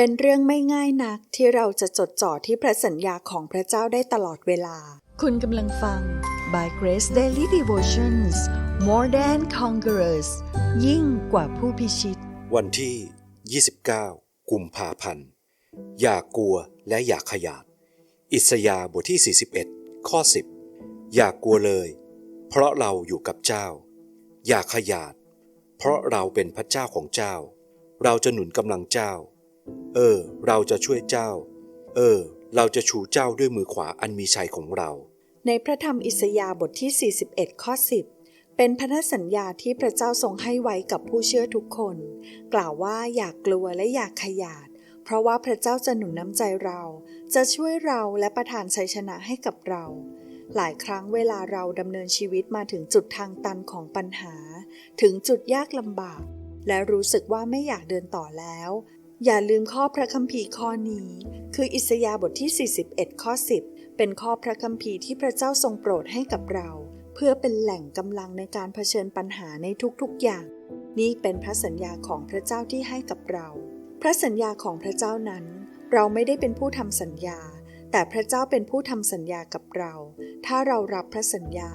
เป็นเรื่องไม่ง่ายนักที่เราจะจดจ่อที่พระสัญญาของพระเจ้าได้ตลอดเวลา คุณกำลังฟัง By Grace Daily Devotions More Than Conquerors ยิ่งกว่าผู้พิชิต วันที่ 29 กุมภาพันธ์ อย่ากกลัวและอย่าขยาด อิสยาห์บทที่ 41 ข้อ 10 อย่ากกลัวเลย เพราะเราอยู่กับเจ้า อย่าขยาด เพราะเราเป็นพระเจ้าของเจ้า เราจะหนุนกำลังเจ้า เออ เราจะช่วยเจ้า เออ เราจะชูเจ้าด้วยมือขวาอันมีชัยของเรา ในพระธรรมอิสยาห์บทที่ 41 ข้อ 10 เป็นพันธสัญญาที่พระเจ้าทรงให้ไว้กับผู้เชื่อทุกคน กล่าวว่าอย่ากกลัวและอย่าขยาด เพราะว่าพระเจ้าจะหนุนน้ำใจเรา จะช่วยเราและประทานชัยชนะให้กับเรา หลายครั้งเวลาเราดำเนินชีวิตมาถึงจุดทางตันของปัญหา ถึงจุดยากลำบากและรู้สึกว่าไม่อยากเดินต่อแล้ว อย่าลืมข้อพระคัมภีร์ข้อนี้ คืออิสยาบทที่ 41 ข้อ 10 เป็นข้อพระคัมภีร์ที่พระเจ้าทรงโปรดให้กับเรา เพื่อเป็นแหล่งกำลังในการเผชิญปัญหาในทุกๆอย่าง นี่เป็นพระสัญญาของพระเจ้าที่ให้กับเรา พระสัญญาของพระเจ้านั้น เราไม่ได้เป็นผู้ทำสัญญา แต่พระเจ้าเป็นผู้ทำสัญญากับเรา ถ้าเรารับพระสัญญา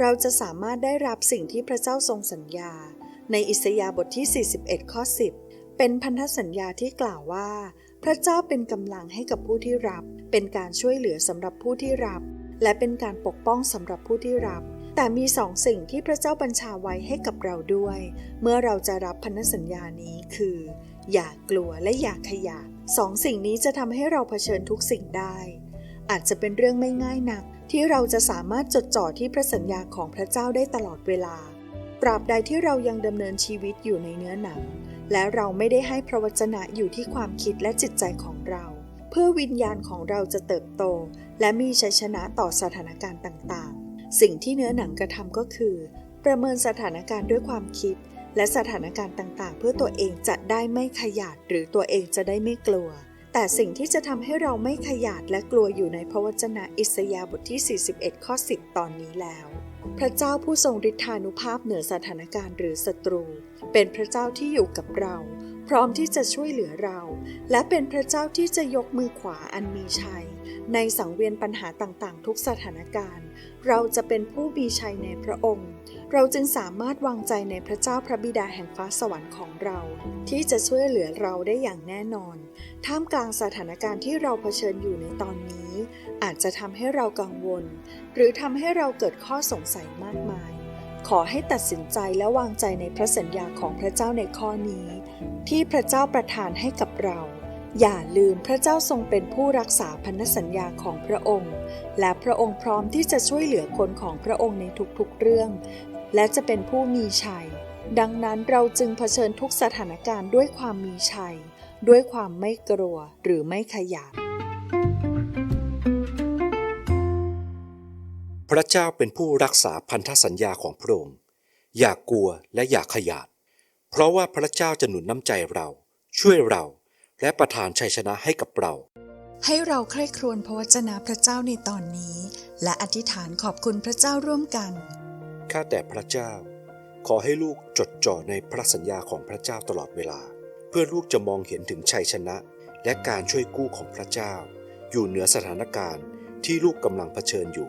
เราจะสามารถได้รับสิ่งที่พระเจ้าทรงสัญญา ในอิสยาบทที่ 41 ข้อ 10 เป็นพันธสัญญาที่กล่าวว่า พระเจ้าเป็นกำลังให้กับผู้ที่รับ เป็นการช่วยเหลือสำหรับผู้ที่รับ และเป็นการปกป้องสำหรับผู้ที่รับ แต่มีสองสิ่งที่พระเจ้าบัญชาไว้ให้กับเราด้วย เมื่อเราจะรับพันธสัญญานี้คือ อย่ากลัวและอย่าขยาดสองสิ่งนี้จะทำให้เราเผชิญทุกสิ่งได้ อาจจะเป็นเรื่องไม่ง่ายนัก ที่เราจะสามารถจดจ่อที่พระสัญญาของพระเจ้าได้ตลอดเวลา ตราบใดที่เรายังดำเนินชีวิตอยู่ในเนื้อหนัง และเราไม่ได้ให้พระวจนะอยู่ที่ความคิดและจิตใจของเรา เพื่อวิญญาณของเราจะเติบโต และมีชัยชนะต่อสถานการณ์ต่างๆ สิ่งที่เนื้อหนังกระทำก็คือ ประเมินสถานการณ์ด้วยความคิด และสถานการณ์ต่างๆ เพื่อตัวเองจะได้ไม่ขยาดหรือตัวเองจะได้ไม่กลัว แต่สิ่งที่จะทำให้เราไม่ขยาดและกลัวอยู่ในพระวจนะอิสยาห์บทที่ 41 ข้อ 10 ตอนนี้แล้ว พระเจ้าผู้ทรงฤทธานุภาพเหนือสถานการณ์หรือศัตรู เป็นพระเจ้าที่อยู่กับเรา พร้อมที่จะช่วยเหลือเรา และเป็นพระเจ้าที่จะยกมือขวาอันมีชัย ในสังเวียนปัญหาต่างๆ ทุกสถานการณ์ เราจะเป็นผู้มีชัยในพระองค์ เราจึงสามารถวางใจในพระเจ้าพระบิดาแห่งฟ้าสวรรค์ของเรา ที่จะช่วยเหลือเราได้อย่างแน่นอน ท่ามกลางสถานการณ์ที่เราเผชิญอยู่ในตอนนี้ อาจจะทำให้เรากังวล หรือทำให้เราเกิดข้อสงสัยมากมาย ขอให้ตัดสินใจและวางใจในพระสัญญาของพระเจ้าในข้อนี้ ที่พระเจ้าประทานให้กับเรา อย่าลืมพระเจ้าทรงเป็นผู้รักษาพันธสัญญาของพระองค์ และพระองค์พร้อมที่จะช่วยเหลือคนของพระองค์ในทุกๆเรื่อง และจะเป็นผู้มีชัย ดังนั้นเราจึงเผชิญทุกสถานการณ์ด้วยความมีชัย ด้วยความไม่กลัวหรือไม่ขยาด ระเจ้าเป็นผู้รักษาพันธสัญญาของพระองค์ อย่ากกลัวและอย่าขยาด เพราะว่าพระเจ้าจะหนุนน้ำใจเรา ช่วยเรา และประทานชัยชนะให้กับเรา ให้เราใคร่ครวญพระวจนะพระเจ้าในตอนนี้ และอธิษฐานขอบคุณพระเจ้าร่วมกัน ข้าแต่พระเจ้า ขอให้ลูกจดจ่อในพระสัญญาของพระเจ้าตลอดเวลา เพื่อลูกจะมองเห็นถึงชัยชนะ และการช่วยกู้ของพระเจ้า อยู่เหนือสถานการณ์ที่ลูกกำลังเผชิญอยู่